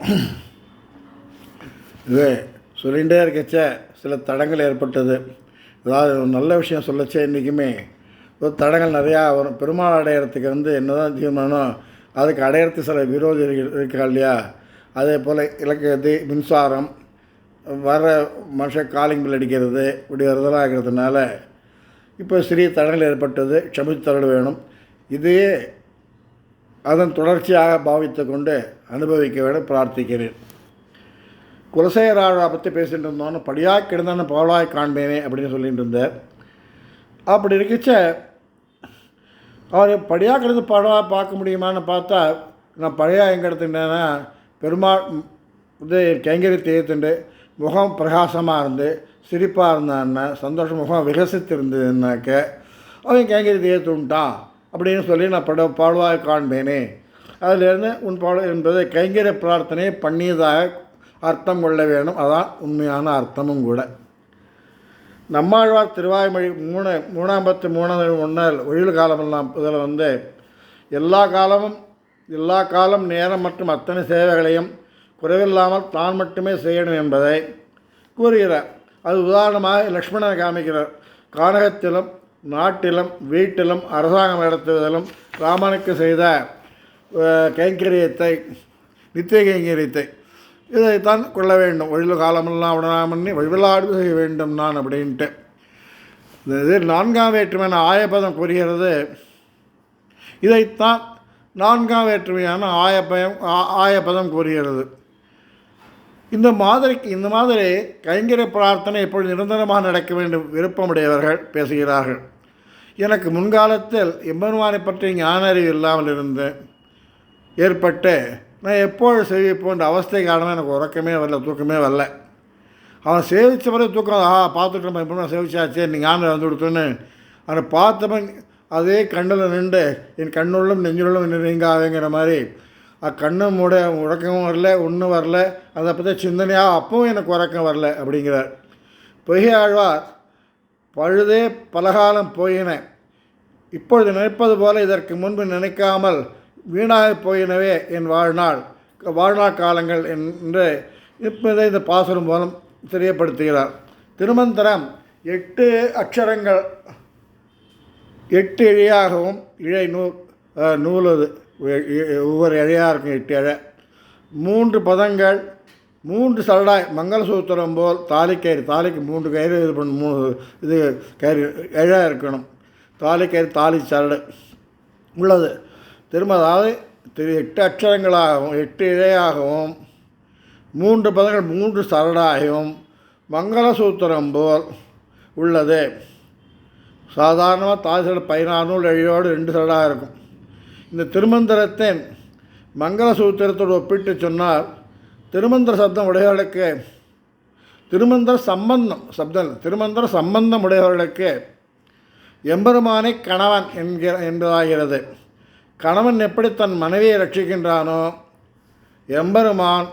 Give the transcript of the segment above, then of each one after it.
இது சொல்லிகிட்டே இருக்கச்ச சில தடங்கள் ஏற்பட்டது. அதாவது ஒரு நல்ல விஷயம் சொல்லச்சே இன்றைக்குமே. ஒரு தடங்கள் நிறையா வரும். பெருமாள் அடையிறதுக்கு வந்து என்ன தான் தீர்மானம்? அதுக்கு அடையிறதுக்கு சில விரோதிகள் இருக்கா இல்லையா? அதே போல் இலக்கியது மின்சாரம். வர மனுஷன் காலிங் பில் அடிக்கிறது இப்படி வரதெல்லாம் ஆகிறதுனால இப்போ சிறிய தடங்கள் ஏற்பட்டது. க்ஷமித்து தரல் வேணும். இதையே அதன் தொடர்ச்சியாக பாவித்து கொண்டு அனுபவிக்க வேண்டும் பிரார்த்திக்கிறேன். குலசேகராழா பற்றி பேசிகிட்டு இருந்தோன்னு படியாக கிடந்தான பவலாய் காண்பேனே அப்படின்னு சொல்லிகிட்டு இருந்தார். அப்படி இருக்கச்ச அவர் படியாக கிடந்து படவா பார்க்க முடியுமான்னு பார்த்தா நான் பழையா எங்கே எடுத்துட்டேன்னா பெருமாள் இது கைங்கரி தேய்த்துண்டு முகம் பிரகாசமாக இருந்து சிரிப்பாக இருந்தான்னா சந்தோஷ முகம் விகசித்து இருந்ததுன்னாக்க அவன் கைங்கரி தேய்த்துட்டான் அப்படின்னு சொல்லி நான் பட பாடுவாக காண்பேனே. அதிலிருந்து உன் பாட என்பது கைங்கரிய பிரார்த்தனை பண்ணியதாக அர்த்தம் கொள்ள வேணும் அதான் உண்மையான அர்த்தமும் கூட. நம்மாழ்வார் திருவாய்மொழி மூணு மூணாம் பத்து மூணாம் ஒன்றில் ஒழில் காலமெல்லாம் இதில் வந்து எல்லா காலமும் எல்லா காலம் நேரம் மற்றும் அத்தனை சேவைகளையும் குறைவில்லாமல் தான் மட்டுமே செய்யணும் என்பதை கூறுகிறார். அது உதாரணமாக லக்ஷ்மணனை காமிக்கிறார். கானகத்திலும் நாட்டிலும் வீட்டிலும் அரசாங்கம் நடத்துவதிலும் ராமனுக்கு செய்த கைங்கரியத்தை நித்திய கைங்கரியத்தை இதைத்தான் கொள்ள வேண்டும். ஒழிவு காலமெல்லாம் உடனாமண்ணி வழிவிலாடு செய்ய வேண்டும் நான் அப்படின்ட்டு. இந்த இது நான்காம் வேற்றுமையான ஆயப்பதம் கூறுகிறது. இதைத்தான் நான்காம் வேற்றுமையான ஆயப்பயம் ஆ- ஆயப்பதம் கூறுகிறது. இந்த மாதிரிக்கு இந்த மாதிரி கைங்கரிய பிரார்த்தனை எப்பொழுது நிரந்தரமாக நடக்க வேண்டும். விருப்பமுடையவர்கள் பேசுகிறார்கள். எனக்கு முன்காலத்தில் எம்பெருமானை பற்றி ஞானறிவு இல்லாமல் இருந்தேன் ஏற்பட்டு நான் எப்பொழுது சேவிப்போன்ற அவஸ்தை காரணமாக எனக்கு உறக்கமே வரல தூக்கமே வரல. அவன் சேவித்த பிறகு தூக்கம் ஆ பார்த்துட்டோம் எப்படின்னா சேவிச்சாச்சே நீ ஞானம் வந்து கொடுத்தோன்னு. அவனை பார்த்தவன் அதே கண்ணில் நின்று என் கண்ணுள்ளும் நெஞ்சுள்ளும் நீங்காதுங்கிற மாதிரி. கண்ணும் மூட உறக்கமும் வரல ஒன்றும் வரல. அதை பற்றி சிந்தனையாக அப்பவும் எனக்கு உறக்கம் வரல அப்படிங்கிறார். பொய்யாழ்வார் பழுதே பலகாலம் போயின. இப்பொழுது நினைப்பது போல இதற்கு முன்பு நினைக்காமல் வீணாக போயினவே என் வாழ்நாள். வாழ்நாள் காலங்கள் என்று இப்போதை இந்த பாசுரம் மூலம் தெரியப்படுத்துகிறார். திருமந்திரம் எட்டு அக்ஷரங்கள் எட்டு இழையாகவும் இழை நூல் நூலது ஒவ்வொரு இழையாக இருக்கும் எட்டு இழை. மூன்று பதங்கள் மூன்று சரடாய் மங்களசூத்திரம் போல் தாலிக்கயிறு தாலிக்கு மூன்று கயிறு இது பண்ண மூணு இது கயிறு கயிறாக இருக்கணும். தாலிக்கயிறு தாலி சரடு உள்ளது. திரும்ப அதாவது திரு எட்டு அக்ஷரங்களாகவும் எட்டு இழையாகவும் மூன்று பதங்கள் மூன்று சரடாகவும் மங்களசூத்திரம் போல் உள்ளது. சாதாரணமாக தாய் சரடு பதினாறு நூல் எழியோடு ரெண்டு சரடாக இருக்கும். இந்த திருமந்திரத்தின் மங்களசூத்திரத்தோடு ஒப்பிட்டு சொன்னால் திருமந்திர சப்தம் உடையவர்களுக்கு திருமந்திர சம்பந்தம் சப்தம் திருமந்திர சம்பந்தம் உடையவர்களுக்கு எம்பெருமானை கணவன் என்கிற என்பதாகிறது. கணவன் எப்படி தன் மனைவியை ரட்சிக்கின்றானோ எம்பெருமான்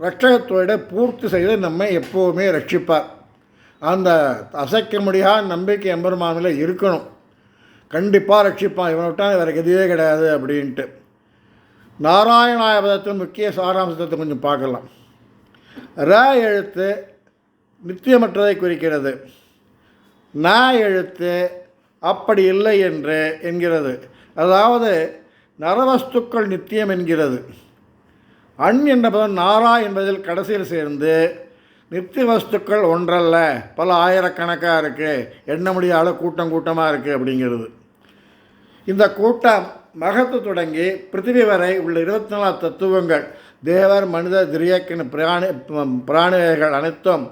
ரட்சகத்தோட பூர்த்தி செய்து நம்மை எப்போவுமே ரட்சிப்பார். அந்த அசைக்க முடியாத நம்பிக்கை எம்பெருமானில் இருக்கணும். கண்டிப்பாக ரட்சிப்பான் இவனை விட்டால் வேறு கதியே கிடையாது அப்படின்ட்டு. நாராயணாயபதத்தின் முக்கிய சாராம்சத்தை கொஞ்சம் பார்க்கலாம். ர எழுத்து நித்தியமற்றதை குறிக்கிறது. ந எழுத்து அப்படி இல்லை என்று என்கிறது. அதாவது நரவஸ்துக்கள் நித்தியம் என்கிறது. அண் என்ற பதம் நாரா என்பதில் கடைசியில் சேர்ந்து நித்திய வஸ்துக்கள் ஒன்றல்ல. பல ஆயிரக்கணக்காக இருக்குது எண்ண முடியாத கூட்டம் கூட்டமாக இருக்குது அப்படிங்கிறது. இந்த கூட்டம் மகத்து தொடங்கி பிருத்திவி வரை உள்ள இருபத்தி நாலு தத்துவங்கள். தேவர் மனித திரியக்கின் பிராணி பிராணிகள் அனைத்தும்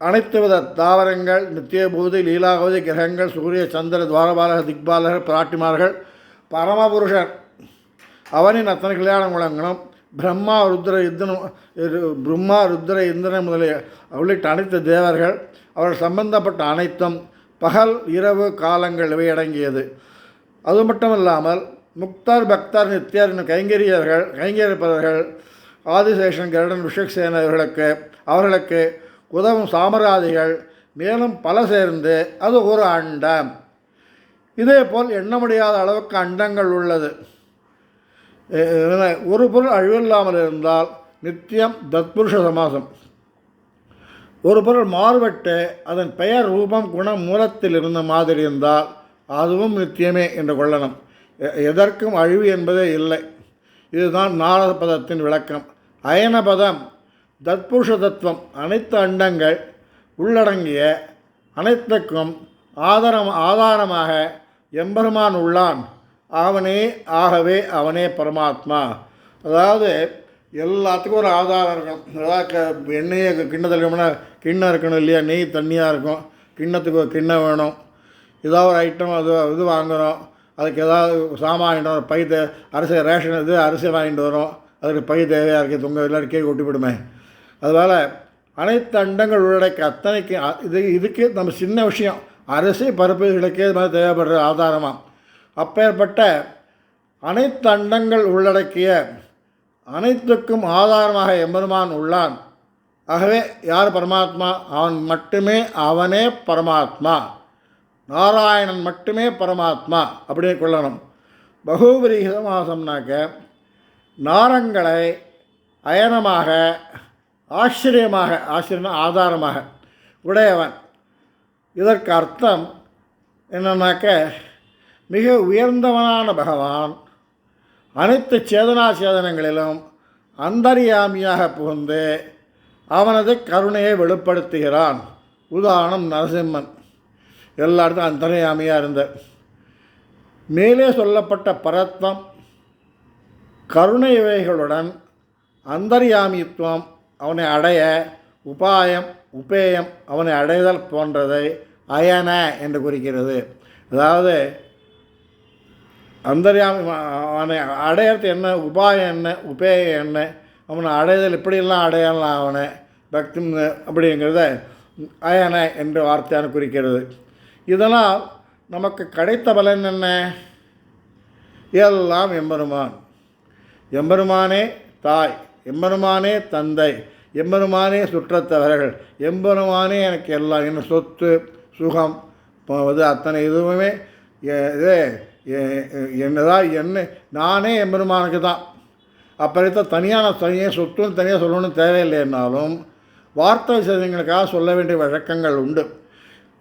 அனைத்து வித தாவரங்கள் நித்தியபூதி லீலாவதி கிரகங்கள் சூரிய சந்திர துவாரபாலக திக்பாலகர் பிராட்டிமார்கள் பரமபுருஷர் அவனின் அத்தனை கல்யாண குலங்களும் பிரம்மா ருத்ர இந்திரன் பிரம்மா ருத்ர இந்திரன் முதலிய உள்ளிட்ட அனைத்து தேவர்கள் அவர்கள் சம்பந்தப்பட்ட அனைத்தும் பகல் இரவு காலங்கள் இவை அடங்கியது அது மட்டும் இல்லாமல் முக்தார் பக்தார் நித்யார் என்னும் கைங்கரியர்கள் கைங்கரிப்பவர்கள் ஆதிசேஷன் கருடன் விஷக்சேன இவர்களுக்கு அவர்களுக்கு உதவும் சாமராதிகள் மேலும் பல சேர்ந்து அது ஒரு அண்டம். இதேபோல் எண்ண முடியாத அளவுக்கு அண்டங்கள் உள்ளது. ஒரு பொருள் அழிவில்லாமல் இருந்தால் நித்தியம் தத்புருஷ சமாசம். ஒரு பொருள் மாறுபட்டு அதன் பெயர் ரூபம் குணம் மூலத்தில் இருந்த மாதிரி இருந்தால் அதுவும் நித்தியமே என்று கொள்ளணும். எ- எதற்கும் அழிவு என்பதே இல்லை. இதுதான் நாரத பதத்தின் விளக்கம். அயனபதம் தத்புருஷ தத்துவம் அனைத்து அண்டங்கள் உள்ளடங்கிய அனைத்துக்கும் ஆதாரம் ஆதாரமாக எம்பெருமான் உள்ளான். அவனே ஆகவே அவனே பரமாத்மா. அதாவது எல்லாத்துக்கும் ஒரு ஆதாரம் இருக்கும் அதாவது எண்ணெயை கிண்ணத்தில் இருக்கணும்னா கிண்ணம் இருக்கணும் இல்லையா? நெய் தண்ணியாக இருக்கும். கிண்ணத்துக்கு ஒரு கிண்ணம் வேணும். ஏதாவது ஒரு ஐட்டம் அது இது வாங்குகிறோம் அதுக்கு ஏதாவது சாமான் வாங்கிட்டு வரோம். பை தே அரிசி ரேஷன் இது அரிசி வாங்கிட்டு வரோம். அதுக்கு பை தேவையாக இருக்குது தொங்க எல்லாரும் கீழே கொட்டி விடுமே அதனால் அனைத்து அண்டங்கள் உள்ளடக்க அத்தனைக்கு இது இதுக்கு நம்ம சின்ன விஷயம். அரிசி பருப்புகளுக்கே இது மாதிரி தேவைப்படுற ஆதாரமாக அப்பேற்பட்ட அனைத்து அண்டங்கள் உள்ளடக்கிய அனைத்துக்கும் ஆதாரமாக எம்பெருமான் உள்ளான். ஆகவே யார் பரமாத்மா? அவன் மட்டுமே அவனே பரமாத்மா. நாராயணன் மட்டுமே பரமாத்மா அப்படின்னு கொள்ளணும். பகுபரிகிதமாசம்னாக்க நாரங்களை அயனமாக ஆச்சரியமாக ஆச்சரியம்னா ஆதாரமாக உடையவன். இதற்கு அர்த்தம் என்னன்னாக்க மிக உயர்ந்தவனான பகவான் அனைத்து சேதனா சேதனங்களிலும் அந்தரியாமியாக புகுந்து அவனது கருணையை வெளிப்படுத்துகிறான். உதாரணம் நரசிம்மன். எல்லா இடத்தும் அந்தர்யாமியாக இருந்த. மேலே சொல்லப்பட்ட பரத்வம் கருணை இவைகளுடன் அந்தர்யாமித்துவம் அவனை அடைய உபாயம் உபேயம் அவனை அடைதல் போன்றதை அயன என்று குறிக்கிறது. அதாவது அந்தர்யாமி அவனை அடையிறது என்ன உபாயம் என்ன உபேயம் என்ன அவனை அடைதல் இப்படியெல்லாம் அடையலாம் அவனை பக்தி அப்படிங்கிறத அயன என்ற வார்த்தையான குறிக்கிறது. இதனால் நமக்கு கிடைத்த பலன் என்ன? எல்லாம் எம்பெருமான். எம்பெருமானே தாய் எம்பெருமானே தந்தை எம்பெருமானே சுற்றத்தவர்கள் எம்பெருமானே எனக்கு எல்லாம் என்ன சொத்து சுகம் இது அத்தனை இதுவுமே எ- இது என்னதான் என்ன நானே எம்பெருமானுக்கு தான். அப்புறத்த தனியாக நான் தனியாக சொத்துன்னு தனியாக சொல்லணும்னு தேவையில்லைன்னாலும் வார்த்தை விஷயங்களுக்காக சொல்ல வேண்டிய வழக்கங்கள் உண்டு.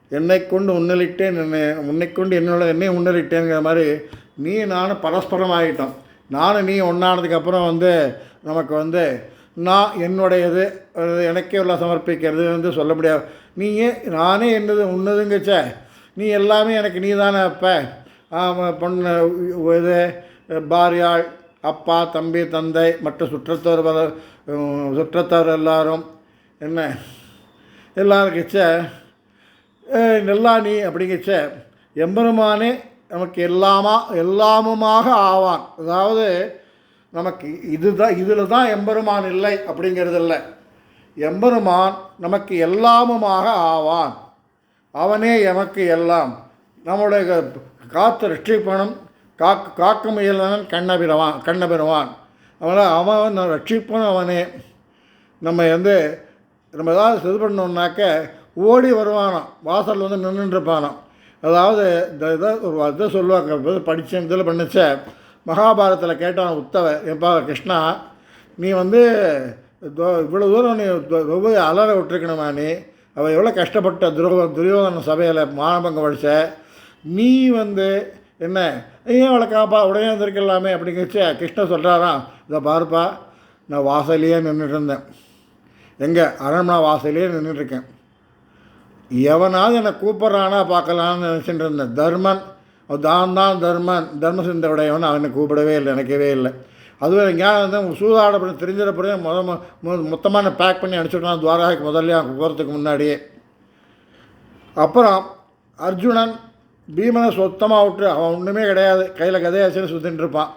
என்னை கொண்டு உன்னலிட்டேன் என்னை உன்னை கொண்டு என்னோட என்னை உன்னலிட்டேங்கிற மாதிரி நீ நானும் பரஸ்பரம் ஆகிட்டோம். நானும் நீ ஒன்றானதுக்கப்புறம் வந்து நமக்கு வந்து நான் என்னுடையது எனக்கே உள்ள சமர்ப்பிக்கிறது வந்து சொல்ல முடியாது. நீயே நானே என்னது உன்னதுங்கச்ச? நீ எல்லாமே எனக்கு நீ தானே அப்போ பொண்ணு இது பாரியாள் அப்பா தம்பி தந்தை மற்ற சுற்றத்தவர் வர- சுற்றத்தவர் எல்லாரும் என்ன? எல்லாரும் கிச்ச நெல்லா நீ எம்பெருமானே நமக்கு எல்லாமா எல்லாமுமாக ஆவான். அதாவது நமக்கு இதுதான் இதில் தான் எம்பெருமான் இல்லை அப்படிங்கிறதில்ல. எம்பெருமான் நமக்கு எல்லாமுமாக ஆவான். அவனே எமக்கு எல்லாம். நம்முடைய காத்து ரட்சிப்பனும் காக்க காக்க முயலவன் கண்ணபிரவான் கண்ணபிரவான் அவனால் அவன் ரட்சிப்பனும் அவனே. நம்ம வந்து நம்ம ஏதாவது இது பண்ணோம்னாக்க ஓடி வருவானாம். வாசலில் வந்து நின்றுருப்பானாம் அதாவது இந்த இதை ஒரு இதை சொல்லுவாங்க. படித்தேன் படித்த இதில் பண்ணிச்ச மகாபாரதத்தில் கேட்டான் உத்தவ எப்பா கிருஷ்ணா நீ வந்து தோ- இவ்வளோ தூரம் நீ ரொம்ப அலற விட்டுருக்கணுமா நீ? அவள் எவ்வளோ கஷ்டப்பட்ட துருவ துரியோதன சபையில் மானபங்கம் படித்த நீ வந்து என்ன ஏன் அவளை காப்பா உடனே வந்திருக்கலாமே? அப்படிங்கிறச்சு கிருஷ்ணன் சொல்கிறாராம் இதை பாருப்பா நான் வாசலையே நின்றுட்டு இருந்தேன். எங்கே அரண்மனை வாசலையே நின்றுட்டுருக்கேன் எவனாவது என்னை கூப்பிட்றானா பார்க்கலான்னு நினச்சிட்டு இருந்தேன் தர்மன் அவன் தான் தான் தர்மன் தர்மசிந்த உடையவன் அவனை கூப்பிடவே இல்லை நினைக்கவே இல்லை. அதுவே ஞாபகம் வந்து சூதாடப்படம் பண்ணி தெரிஞ்சிடப்படியே முத மொத்தமாக பேக் பண்ணி அனுப்பிச்சுட்டான் துவாராக்கு முதல்ல போகிறதுக்கு முன்னாடியே. அப்புறம் அர்ஜுனன் பீமனை சொத்தமாக விட்டு அவன் ஒன்றுமே கிடையாது கையில் கதையாச்சுன்னு சுற்றின்னு இருப்பான்.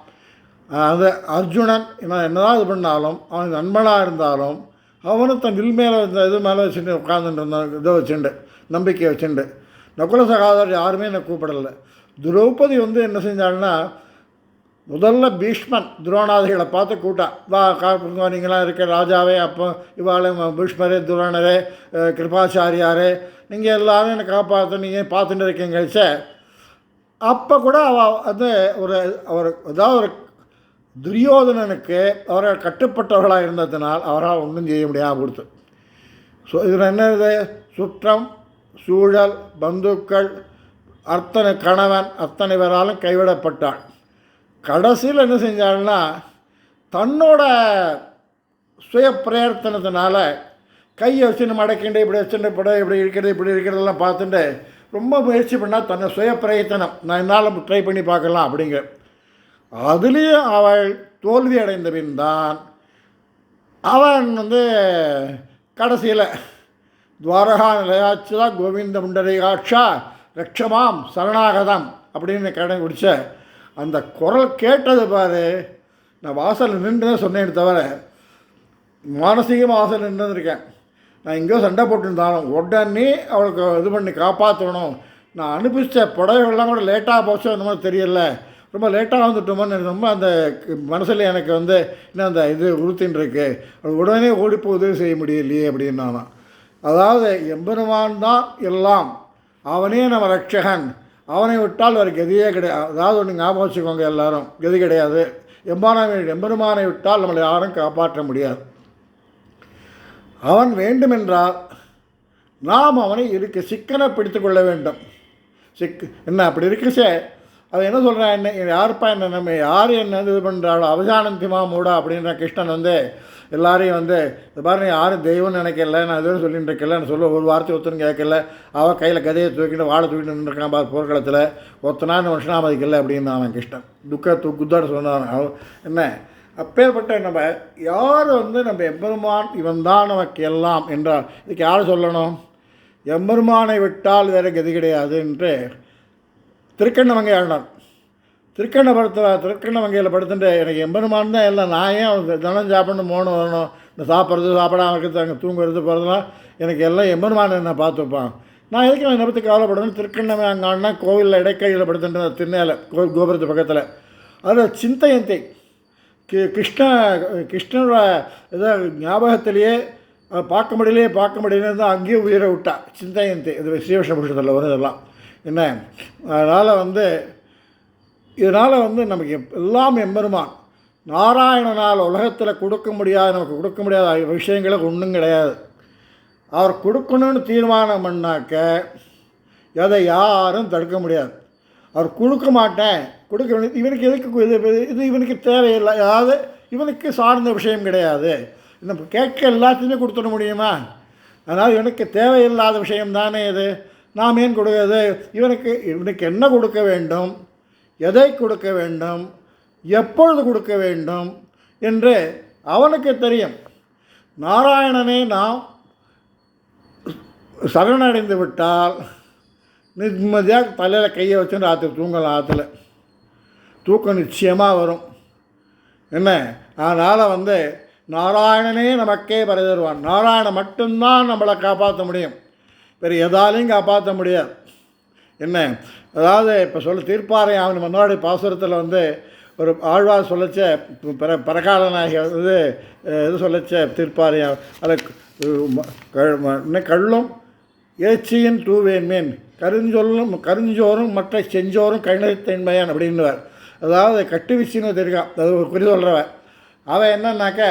அந்த அர்ஜுனன் என்ன என்னதான் இது பண்ணாலும் அவன் நண்பனாக இருந்தாலும் அவனும் தன் வில் மேலே இந்த இது மேலே வச்சுட்டு உட்காந்துட்டு இருந்தான். இதை வச்சுண்டு நம்பிக்கை வச்சுண்டு. நகுல சகாதர் யாருமே என்னை கூப்பிடலை. திரௌபதி வந்து என்ன செஞ்சாள்னா முதல்ல பீஷ்மன் துரோணாதிகளை பார்த்து கூட்டான் வா காப்புங்க நீங்களாம் இருக்க ராஜாவே அப்போ இவாளே பீஷ்மரே துரோணரே கிருபாச்சாரியாரே நீங்கள் எல்லாரும் என்னை காப்பாற்ற நீங்கள் பார்த்துட்டு இருக்கீங்க? கழிச்ச அப்போ கூட அவ வந்து ஒரு ஒரு ஏதாவது ஒரு துரியோதனனுக்கு அவர்கள் கட்டுப்பட்டவர்களாக இருந்ததினால் அவரால் ஒன்றும் செய்ய முடியாமல் கொடுத்து ஸோ இதில் என்னது சுற்றம் சூழல் பந்துக்கள் அர்த்தனை கணவன் அத்தனை பேராலும் கைவிடப்பட்டான். கடைசியில் என்ன செஞ்சாள்னா தன்னோட சுய பிரயத்தனத்தினால கையை வச்சுன்னு மடக்கிண்டு இப்படி வச்சுட்டு இப்படி இப்படி இருக்கிறது இப்படி இருக்கிறதெல்லாம் பார்த்துட்டு ரொம்ப முயற்சி பண்ணால் தன்னை சுய பிரயத்தனம் நான் என்னால் ட்ரை பண்ணி பார்க்கலாம் அப்படிங்கிற அதுலேயும் அவள் தோல்வி அடைந்த பின் தான் அவன் வந்து கடைசியில் துவாரகா நிலையாச்சுதா கோவிந்த முண்டரிகாட்சா ரட்சமாம் சரணாகதம் அப்படின்னு கடை குடிச்ச அந்த குரல் கேட்டது பாரு. நான் வாசலில் நின்று சொன்னேன் தவிர மானசீகமாக வாசல் நின்றுருக்கேன் நான் எங்கேயோ சண்டை போட்டுருந்தாலும் உடனே அவளுக்கு இது பண்ணி காப்பாற்றணும் நான் அனுப்பிச்ச புடவைகள்லாம் கூட லேட்டாக போச்சோ அந்த மாதிரி தெரியல. ரொம்ப லேட்டாக வந்துட்டோமோன்னு எனக்கு ரொம்ப அந்த மனசில் எனக்கு வந்து என்ன அந்த இது உறுத்தின்னு இருக்கு அது உடனே ஓடிப்போ உதவி செய்ய முடியலையே அப்படின்னு அதாவது எம்பெருமான் தான் எல்லாம். அவனே நம்ம ரட்சகன். அவனை விட்டால் வேறு கதியே கிடையாது அதாவது ஒன்று ஞாபகம் வச்சுக்கோங்க எல்லாரும். கதி கிடையாது. எம்பான எம்பெருமானை விட்டால் நம்மளை யாரும் காப்பாற்ற முடியாது. அவன் வேண்டுமென்றால் நாம் அவனை இருக்க சிக்கனை பிடித்து கொள்ள வேண்டும். சிக் என்ன அப்படி இருக்குச்சே அவன் என்ன சொல்கிறான் என்ன யாருப்பா என்ன நம்ம யார் என்ன இது பண்ணுறாளோ அவசானந்திமா மூடா அப்படின்ற கிருஷ்ணன் வந்து எல்லாரையும் வந்து இது பாருங்க யாரும் தெய்வம்னு நினைக்கல நான் எதுவும் சொல்லிட்டு இருக்கல நான் சொல்ல ஒரு வார்த்தை ஒருத்தரும் கேட்கல. அவன் கையில் கதையை தூக்கிட்டு வாழை தூக்கிட்டு நின்றுருக்கான் பார் போர்க்களத்தில். ஒருத்தனா இந்த மனுஷனா மதிக்கல அப்படின்னு அவன் கிருஷ்ணன் துக்க து சொன்னான். அவன் என்ன? அப்பேற்பட்ட நம்ம யார் வந்து நம்ம எம்பெருமான் இவன் தான் நமக்கு எல்லாம் என்றால் இதுக்கு யார் சொல்லணும்? எம்பெருமானை விட்டால் வேறு கதி கிடையாது என்று திருக்கண்ணவங்கை ஆடினார் திருக்கண்ணபுரத்தில் திருக்கண்ணவங்கையில் படுத்துட்டு எனக்கு எம்பெருமான் தான் எல்லாம். நான் ஏன் தினம் சாப்பிடணும் மோனம் வரணும்? இந்த சாப்பிட்றது சாப்பிடாம இருக்கிறது அங்கே தூங்குறது போகிறதுலாம் எனக்கு எல்லாம் எம்பெருமான் என்ன பார்த்துப்பான் நான் எதுக்கு நான் பற்றி கவலைப்படணும் திருக்கண்ணவை அங்கே ஆடினா கோவிலில் இடைக்கையில் படுத்துட்டு திருநேல கோவில் கோபுரத்து பக்கத்தில். அதில் சிந்தையந்தை கி கிருஷ்ண கிருஷ்ணனோட இதை ஞாபகத்திலேயே பார்க்க முடியலையே பார்க்க முடியலன்னு தான் அங்கேயும் உயிரை விட்டா. சிந்தையந்தி இது ஸ்ரீவிஷ்ண புருஷத்தில் வரும் இதெல்லாம். என்ன? அதனால் வந்து இதனால் வந்து நமக்கு எல்லாம் எம்பெருமான். நாராயணனால் உலகத்தில் கொடுக்க முடியாத நமக்கு கொடுக்க முடியாத விஷயங்களுக்கு ஒன்றும் கிடையாது. அவர் கொடுக்கணும்னு தீர்மானம் பண்ணாக்க எதை யாரும் தடுக்க முடியாது. அவர் கொடுக்க மாட்டேன். கொடுக்க வேண்டிய இவனுக்கு எதுக்கு இது இது- இது இவனுக்கு தேவையில்லை. அதாவது இவனுக்கு சார்ந்த விஷயம் கிடையாது. நம்ம கேட்க எல்லாத்தையுமே கொடுத்துட முடியுமா? அதனால் இவனுக்கு தேவையில்லாத விஷயம் தானே இது? நாம் ஏன் கொடுக்கிறது? இவனுக்கு இவனுக்கு என்ன கொடுக்க வேண்டும்? எதை கொடுக்க வேண்டும்? எப்பொழுது கொடுக்க வேண்டும்? என்று அவனுக்கு தெரியும். நாராயணனை நாம் சரணடைந்து விட்டால் நிம்மதியாக தலையில் கையை வச்சு ஆற்று தூங்கலாம் ஆற்றுல. தூக்கம் நிச்சயமாக வரும். என்ன? அதனால் வந்து நாராயணனே நமக்கே பறை தருவான் நாராயணன் மட்டும்தான் நம்மளை காப்பாற்ற முடியும். வேறு எதாலையும் காப்பாற்ற முடியாது. என்ன? அதாவது இப்போ சொல்ல தீர்ப்பாறை அவன் முன்னாடி பாசுரத்தில் வந்து ஒரு ஆழ்வார் சொல்லச்ச பிற பரகால வந்து இது சொல்லச்ச தீர்ப்பாறை அதில் இன்னும் கள்ளும் ஏச்சியின் தூவேன் மீன். கருஞ்சொல்லும் கருஞ்சோறும் மற்ற செஞ்சோறும் கணிதத்தன்மையான் அப்படின்னுவார். அதாவது கட்டு விச்சின்னு தெரியும் அது குறி சொல்கிறவன் அவன் என்னன்னாக்க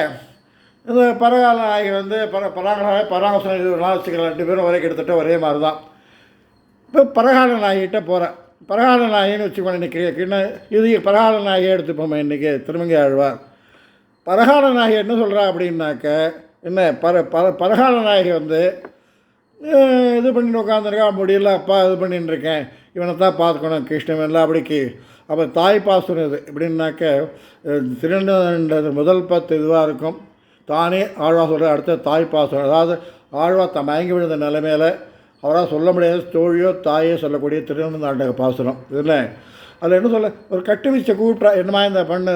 இந்த பரகால நாயகி வந்து பர பராங்க பராமசனம் இது வச்சுக்கலாம் ரெண்டு பேரும் ஒரே கிட்டத்தட்ட ஒரே மாதிரி தான் இப்போ பரகால நாயகிட்ட போகிறேன் பரகால நாயின்னு வச்சுக்கோங்க இன்றைக்கி கிண்ண இது பரகால நாயகியை எடுத்துப்போமே இன்றைக்கி திருமங்கை ஆழ்வார். பரகால நாயகி என்ன சொல்கிறா அப்படின்னாக்க என்ன பர பர பரகால நாயகி வந்து இது பண்ணிட்டு உட்காந்துருக்கா முடியல அப்பா இது பண்ணிட்டு இருக்கேன். இவனை தான் பார்த்துக்கணும். கிருஷ்ணன் எல்லாம் அப்படிக்கு. அப்போ தாய் பாசனம் இது. எப்படின்னாக்க திருநெல்வேலி முதல் பத்து இதுவாக இருக்கும். தானே ஆழ்வா சொல்கிற அடுத்த தாய் பாசனம் அதாவது ஆழ்வா த மயங்கி விழுந்த நிலைமையில் அவராக சொல்ல முடியாத தோழியோ தாயோ சொல்லக்கூடிய திருநந்தாண்டக பாசனம். இதில் அதில் என்ன சொல்ல ஒரு கட்டு வச்ச கூப்பிட்டா என்னமா இந்த பண்ணு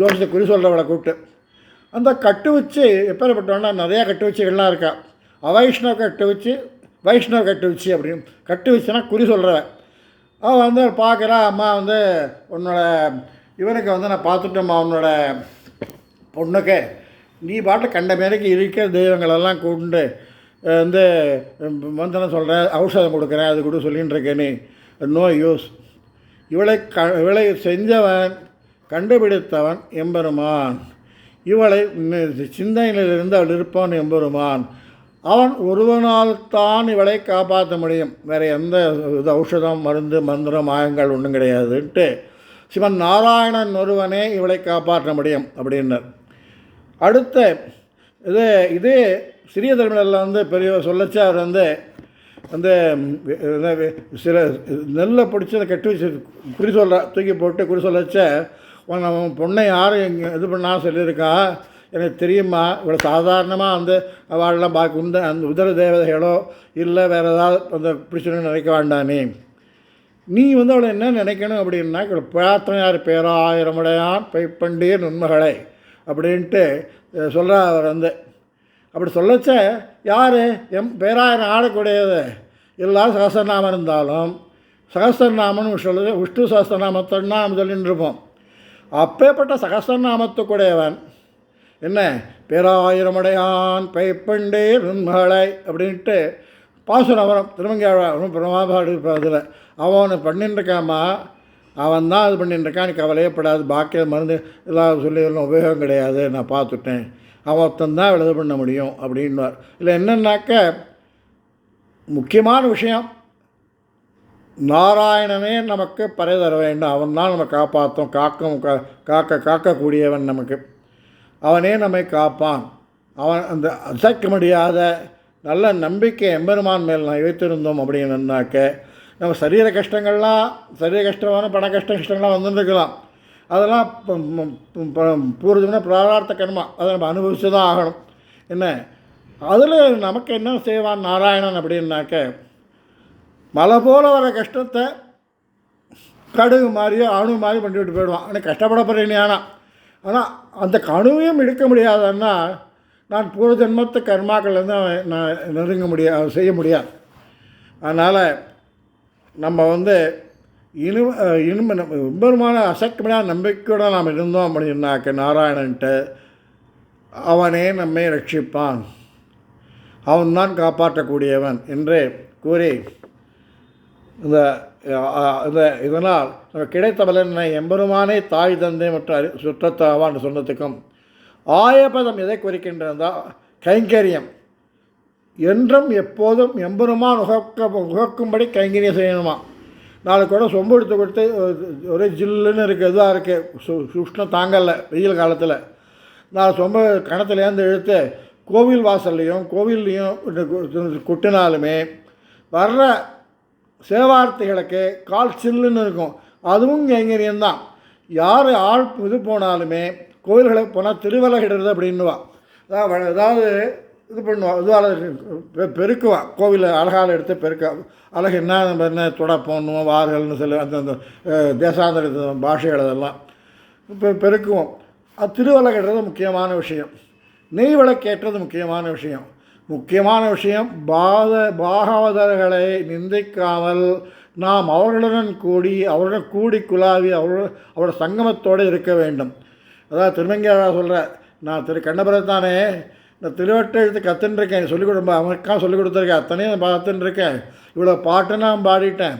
ஜோசிய குறி சொல்கிறவளை கூப்பிட்டு. அந்த கட்டு வச்சு எப்பேற்பட்டோன்னா நிறையா கட்டு வச்சுகள்லாம் இருக்கா. அவைஷ்ணவ கட்டு வச்சு வைஷ்ணவ கட்டு வச்சு அப்படின்னு. கட்டு வச்சுனா குறி சொல்கிறவன் அவன் வந்து பார்க்குறா அம்மா வந்து உன்னோட இவனுக்கு வந்து நான் பார்த்துட்டோம்மா உன்னோட பொண்ணுக்கு. நீ பாட்டு கண்ட மேரைக்கு இருக்கிற தெய்வங்களெல்லாம் கொண்டு வந்து மந்திரம் சொல்கிறேன் ஔஷதம் கொடுக்குறேன் அது கூட சொல்லின்னு இருக்கேன்னு நீ நோ யூஸ் இவளை க இவளை செஞ்சவன் கண்டுபிடித்தவன் எம்பெருமான். இவளை சிந்தனையிலிருந்து அவள் இருப்பான் எம்பெருமான். அவன் ஒருவனால் தான் இவளை காப்பாற்ற முடியும். வேறு எந்த இது ஔஷதம் மருந்து மந்திரம் மாயங்கள் ஒன்றும் கிடையாதுன்ட்டு சிவன் நாராயணன் ஒருவனே இவளை காப்பாற்ற முடியும் அப்படின்னர். அடுத்த இது இதே சிறிய திருமணில் வந்து பெரியவர் சொல்லச்சு அவர் வந்து வந்து சில நெல்லை பிடிச்சி அதை கட்டி வச்சு குறி சொல்ல தூக்கி போட்டு குறி சொல்லச்ச உன் அவன் பொண்ணை யாரும் இங்கே இது பண்ணா? சொல்லியிருக்கா. எனக்கு தெரியுமா இவ்வளோ சாதாரணமாக வந்து அவள்லாம் பார்க்க உந்த அந்த உதர தேவதைகளோ இல்லை வேறு ஏதாவது அந்த பிடிச்சணும்னு நினைக்க வேண்டானே நீ வந்து அவளை என்ன நினைக்கணும் அப்படின்னா பிரார்த்தனையார் பேராயிரமுடையான் பைப்பண்டீர் நுண்மகளை. அப்படின்ட்டு சொல்கிறா அவர் வந்து. அப்படி சொல்லச்ச யார்? எம் பேராயிரம் ஆடக்கூடியது எல்லாரும் சகசரநாமம் இருந்தாலும் சகசரநாமம்னு சொல்லுது விஷ்ணு சகசரநாமத்தான் நாம் சொல்லிட்டு இருப்போம். அப்பேற்பட்ட சகசரநாமத்துக்குடையவன் என்ன? பேராயிரமுடையான் பைப்பண்டே நுண்மகளை அப்படின்ட்டு பாசுரம் வரும் திருமங்கையாழ்வாரும் பிரமாபாடு அதில். அவனை பண்ணின்னு இருக்காமா அவன் தான் இது பண்ணிட்டுருக்கான் நீ கவலையப்படாது பாக்கிய மருந்து எல்லாம் சொல்லி எல்லாம் உபயோகம் கிடையாது நான் பார்த்துட்டேன். அவன் தான் இவ்வளோ இது பண்ண முடியும் அப்படின்வார் இல்லை என்னன்னாக்க முக்கியமான விஷயம் நாராயணனே நமக்கு பறை தர வேண்டும். அவன் தான் நம்ம காப்பாற்றும் காக்கும் கா காக்க காக்கக்கூடியவன் நமக்கு. அவனே நம்மை காப்பான். அவன் அந்த அசைக்க முடியாத நல்ல நம்பிக்கை எம்பெருமான் மேல் நான் வைத்திருந்தோம் அப்படின்னாக்க நம்ம சரீர கஷ்டங்கள்லாம் சரீர கஷ்டமான பண கஷ்ட கஷ்டங்கள்லாம் வந்துருக்கலாம் அதெல்லாம் ப- ப- பிராரார்த்த கர்மா. அதை நம்ம அனுபவித்து தான் ஆகணும். என்ன? அதில் நமக்கு என்ன செய்வான் நாராயணன் அப்படின்னாக்க மலை போல் வர கஷ்டத்தை கடுகு மாதிரியோ அணு மாதிரி பண்ணிவிட்டு போயிடுவான். ஆனால் கஷ்டப்படப்படுறேன் ஆனால் ஆனால் அந்த கணுவையும் எடுக்க முடியாதுன்னா நான் பூர்வ ஜென்மத்து கர்மாக்கள்லேருந்து நான் நெருங்க முடியாது செய்ய முடியாது. அதனால் நம்ம வந்து இனி இனிமே நம்ம பெருமான அசைக்கமையான நம்பிக்கையோடு நாம் இருந்தோம் அப்படின்னாக்க நாராயணன்ட்டு அவனே நம்மை ரட்சிப்பான். அவன்தான் காப்பாற்றக்கூடியவன் என்று கூறி இந்த இந்த இதனால் நம்ம கிடைத்த பலனை எம்பெருமானே தாய் தந்தை மற்றும் சுற்றத்தாவான்னு சொன்னதுக்கும் ஆயபதம் எதை குறிக்கின்றதா? கைங்கரியம். என்றும் எப்போதும் எம்பெருமான் உகக்க உகக்கும்படி கைங்கரியம் செய்யணுமா? நாளைக்கு கூட சொம்பு எடுத்து கொடுத்து ஒரே ஜில்லுன்னு இருக்குது இதுவாக இருக்குது சு சுஷ்ணம் தாங்கலை வெயில் காலத்தில். நான் சொம்ப கணத்துலேருந்து இழுத்து கோவில் வாசல்லையும் கோவில்லையும் கொட்டினாலுமே வர்ற சேவார்த்திகளுக்கு கால் சில்லுன்னு இருக்கும். அதுவும் கைங்கரியம் தான். யார் ஆள் இது போனாலுமே கோவில்களுக்கு போனால் திருவலகிடுறது அப்படின்னுவா. வ- அதாவது இது பண்ணுவாள் இதுவால் பெ பெருக்குவான் கோவிலை அழகால் எடுத்து பெருக்க. அழகு என்ன நம்ம என்ன தொட போடணும் வார்கள்னு சொல்லி அந்த அந்த தேசாந்திர பாஷைகள் அதெல்லாம் இப்போ பெருக்குவோம். அது திருவலகிடுறது முக்கியமான விஷயம். நெய் விளக்கேற்றது முக்கியமான விஷயம். முக்கியமான விஷயம் பாத பாகவதர்களை நிந்திக்காமல் நாம் அவர்களுடன் கூடி அவருடன் கூடி குலாவி அவரோட அவரோட சங்கமத்தோடு இருக்க வேண்டும். அதாவது திருமங்கையாரா சொல்கிற நான் திரு கண்ணபுரத்தானே இந்த திருவட்டை எடுத்து கற்றுன்ருக்கேன் சொல்லிக் கொடுப்பா. அவனுக்காக சொல்லிக் கொடுத்துருக்கேன். அத்தனையும் நான் பார்த்துட்டுருக்கேன் இவ்வளோ பாட்டு நான் பாடிட்டேன்.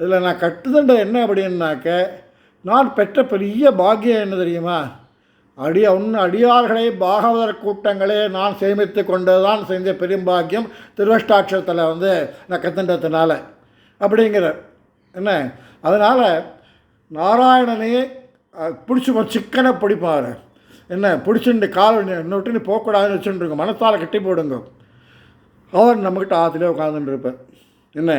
இதில் நான் கட்டுதண்ட என்ன அப்படின்னாக்க நான் பெற்ற பெரிய பாக்கியம் என்ன தெரியுமா? அடி ஒன்று அடியார்களை பாகவதர் கூட்டங்களே நான் சேமித்து கொண்டு தான் செஞ்ச பெரும் பாக்கியம் திருவஷ்டாட்சரத்தில் வந்து நான் கத்துன்றதுனால. அப்படிங்கிற என்ன? அதனால் நாராயணனையே பிடிச்சி சிக்கனை பிடிப்பார் என்ன பிடிச்சிட்டு கால் இன்னொட்டு நீ போகக்கூடாதுன்னு வச்சுட்டு மனத்தால் கட்டி போடுங்க. அவர் நம்மக்கிட்ட ஆற்றுலேயே உட்காந்துட்டு இருப்பார் என்ன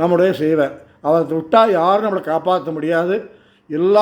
நம்முடைய செய்வேன் அவரை விட்டால் யாரும் நம்மளை காப்பாற்ற முடியாது. எல்லா